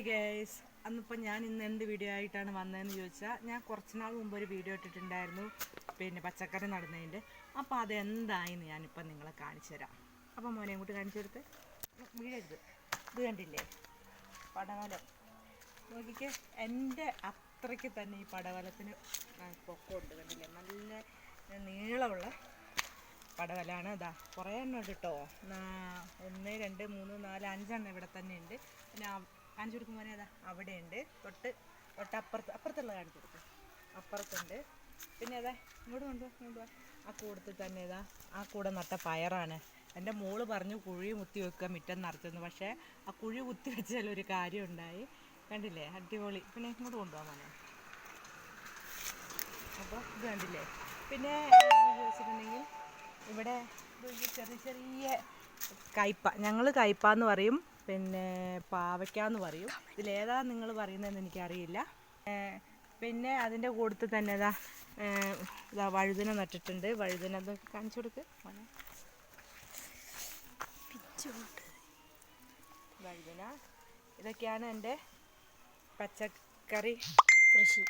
Hi guys അന്നിപ്പോൾ ഞാൻ ഇന്ന് എന്ത് വീഡിയോ ആയിട്ടാണ് വന്നതെന്ന് ചോദിച്ചാൽ ഞാൻ കുറച്ച് നാൾ മുമ്പ് ഒരു വീഡിയോ ഇട്ടിട്ടുണ്ടായിരുന്നു പിന്നെ പച്ചക്കറി നടുന്നതിന്റെ. അപ്പോൾ അതെന്തായെന്ന് ഞാനിപ്പോൾ നിങ്ങളെ കാണിച്ചു തരാം. അപ്പോൾ മോനെ ഇങ്ങോട്ട് കാണിച്ചു കൊടുത്ത്. വീഴരുത്. ഇത് കണ്ടില്ലേ? പടവലം. നോക്കിക്കേ എന്റെ അത്രയ്ക്ക് തന്നെ ഈ പടവലത്തിന് പൊക്കമുണ്ട് കണ്ടില്ലേ? നല്ല നീളമുള്ള പടവലാണ് അതാ. കുറേ എണ്ണം ഉണ്ട് കേട്ടോ ഒന്ന് രണ്ട് മൂന്ന് നാല് അഞ്ചെണ്ണം ഇവിടെ തന്നെ ഉണ്ട്. പിന്നെ കാണിച്ചു കൊടുക്കും മോനെ അതാ അവിടെ ഉണ്ട് തൊട്ട് തൊട്ട് അപ്പുറത്ത് അപ്പുറത്തുള്ള കാണിച്ചു കൊടുക്കും. അപ്പുറത്തുണ്ട്. പിന്നെ അതാ ഇങ്ങോട്ട് കൊണ്ടുപോവാ കൊണ്ടുപോവാ ആ കൂടത്തിൽ തന്നെ ഇതാ ആ കൂടെ നട്ട പയറാണ്. എന്റെ മോൾ പറഞ്ഞു കുഴി കുത്തി വെക്കുക മുറ്റം നിറച്ചെന്ന്. പക്ഷേ ആ കുഴി കുത്തി വെച്ചാൽ ഒരു കാര്യം ഉണ്ടായി. കണ്ടില്ലേ? അടിപൊളി. പിന്നെ ഇങ്ങോട്ട് കൊണ്ടുപോകാൻ മോനെ. അപ്പോൾ ഇത് കണ്ടില്ലേ? പിന്നെ ചോദിച്ചിട്ടുണ്ടെങ്കിൽ ഇവിടെ ചെറിയ ചെറിയ കയ്പ ഞങ്ങൾ കയ്പ എന്ന് പറയും. പിന്നെ പാവയ്ക്ക എന്ന് പറയും. ഇതിലേതാ നിങ്ങൾ പറയുന്നതെന്ന് എനിക്കറിയില്ല. പിന്നെ അതിന്റെ കൂട്ടത്തിൽ തന്നെ ഇതാ ഇതാ വഴുതന നട്ടിട്ടുണ്ട്. വഴുതന അത് കാണിച്ചു കൊടുക്ക് വഴുതിന. ഇതൊക്കെയാണ് എന്റെ പച്ചക്കറി കൃഷി.